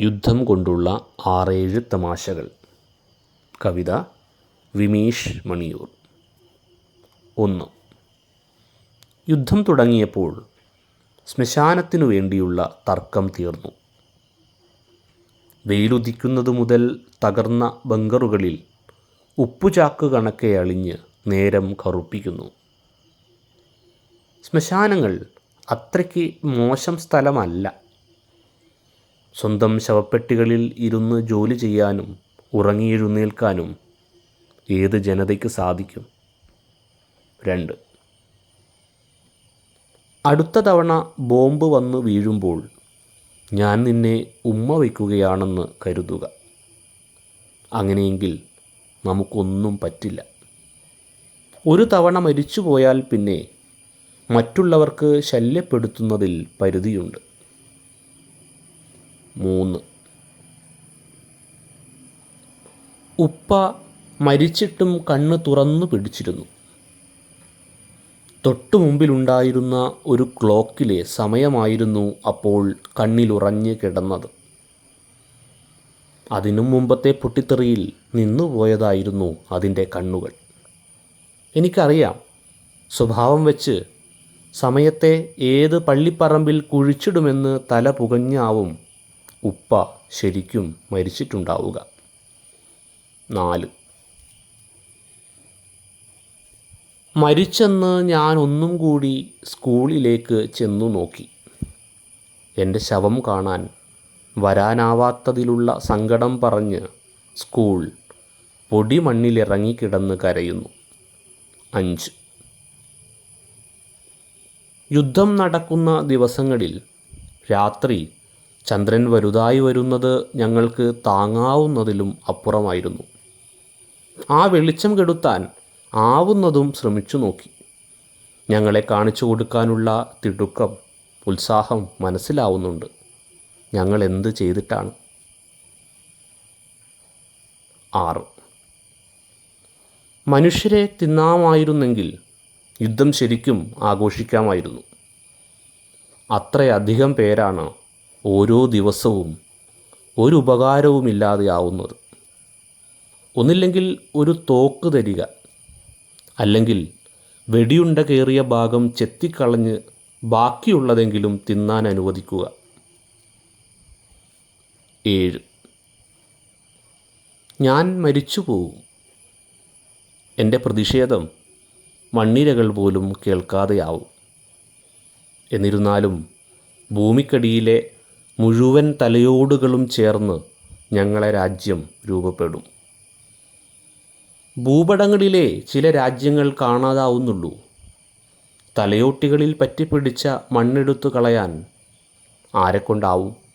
യുദ്ധം കൊണ്ടുള്ള ആറേഴ് തമാശകൾ. കവിത വിമീഷ് മണിയൂർ. ഒന്ന്. യുദ്ധം തുടങ്ങിയപ്പോൾ ശ്മശാനത്തിനു വേണ്ടിയുള്ള തർക്കം തീർന്നു. വെയിലുദിക്കുന്നതു മുതൽ തകർന്ന ബങ്കറുകളിൽ ഉപ്പുചാക്ക് കണക്കെ അളിഞ്ഞ് നേരം കറുപ്പിക്കുന്നു. ശ്മശാനങ്ങൾ അത്രയ്ക്ക് മോശം സ്ഥലമല്ല. സ്വന്തം ശവപ്പെട്ടികളിൽ ഇരുന്ന് ജോലി ചെയ്യാനും ഉറങ്ങിയെഴുന്നേൽക്കാനും ഏത് ജനതയ്ക്ക് സാധിക്കും? രണ്ട്. അടുത്ത തവണ ബോംബ് വന്ന് വീഴുമ്പോൾ ഞാൻ നിന്നെ ഉമ്മ വയ്ക്കുകയാണെന്ന് കരുതുക. അങ്ങനെയെങ്കിൽ നമുക്കൊന്നും പറ്റില്ല. ഒരു തവണ മരിച്ചു പോയാൽ പിന്നെ മറ്റുള്ളവർക്ക് ശല്യപ്പെടുത്തുന്നതിൽ പരിധിയുണ്ട്. മൂന്ന്. ഉപ്പ മരിച്ചിട്ടും കണ്ണ് തുറന്നു പിടിച്ചിരുന്നു. തൊട്ടു മുമ്പിലുണ്ടായിരുന്ന ഒരു ക്ലോക്കിലെ സമയമായിരുന്നു അപ്പോൾ കണ്ണിലുറഞ്ഞ് കിടന്നത്. അതിനും മുമ്പത്തെ പൊട്ടിത്തെറിയിൽ നിന്നുപോയതായിരുന്നു അതിന്റെ കണ്ണുകൾ. എനിക്കറിയാം സ്വഭാവം വെച്ച് സമയത്തെ ഏത് പള്ളിപ്പറമ്പിൽ കുഴിച്ചിടുമെന്ന് തല പുകഞ്ഞാവും ഉപ്പ ശരിക്കും മരിച്ചിട്ടുണ്ടാവുക. നാല്. മരിച്ചെന്ന് ഞാൻ ഒന്നും കൂടി സ്കൂളിലേക്ക് ചെന്നു നോക്കി. എന്റെ ശവം കാണാൻ വരാനാവാത്തതിലുള്ള സങ്കടം പറഞ്ഞ് സ്കൂൾ പൊടിമണ്ണിലിറങ്ങിക്കിടന്ന് കരയുന്നു. അഞ്ച്. യുദ്ധം നടക്കുന്ന ദിവസങ്ങളിൽ രാത്രി ചന്ദ്രൻ വലുതായി വരുന്നത് ഞങ്ങൾക്ക് താങ്ങാവുന്നതിലും അപ്പുറമായിരുന്നു. ആ വെളിച്ചം കെടുത്താൻ ആവുന്നതും ശ്രമിച്ചു നോക്കി. ഞങ്ങളെ കാണിച്ചു കൊടുക്കാനുള്ള തിടുക്കം ഉത്സാഹം മനസ്സിലാവുന്നുണ്ട്. ഞങ്ങൾ എന്ത് ചെയ്തിട്ടാണ്? ആറ്. മനുഷ്യരെ തിന്നാമായിരുന്നെങ്കിൽ യുദ്ധം ശരിക്കും ആഘോഷിക്കാമായിരുന്നു. അത്രയധികം പേരാണ് ഓരോ ദിവസവും ഒരു ഉപകാരവുമില്ലാതെയാവുന്നത്. ഒന്നില്ലെങ്കിൽ ഒരു തോക്ക് തരിക അല്ലെങ്കിൽ വെടിയുണ്ട കയറിയ ഭാഗം ചെത്തിക്കളഞ്ഞ് ബാക്കിയുള്ളതെങ്കിലും തിന്നാൻ അനുവദിക്കുക. ഏഴ്. ഞാൻ മരിച്ചു പോവും എന്റെ പ്രതിഷേധം മണ്ണിരകൾ പോലും കേൾക്കാതെയാവും. എന്നിരുന്നാലും ഭൂമിക്കടിയിലെ മുഴുവൻ തലയോടുകളും ചേർന്ന് ഞങ്ങളെ രാജ്യം രൂപപ്പെടും. ഭൂപടങ്ങളിലെ ചില രാജ്യങ്ങൾ കാണാതാവുന്നുള്ളൂ. തലയോട്ടികളിൽ പറ്റിപ്പിടിച്ച മണ്ണെടുത്തു കളയാൻ ആരെക്കൊണ്ടാവും?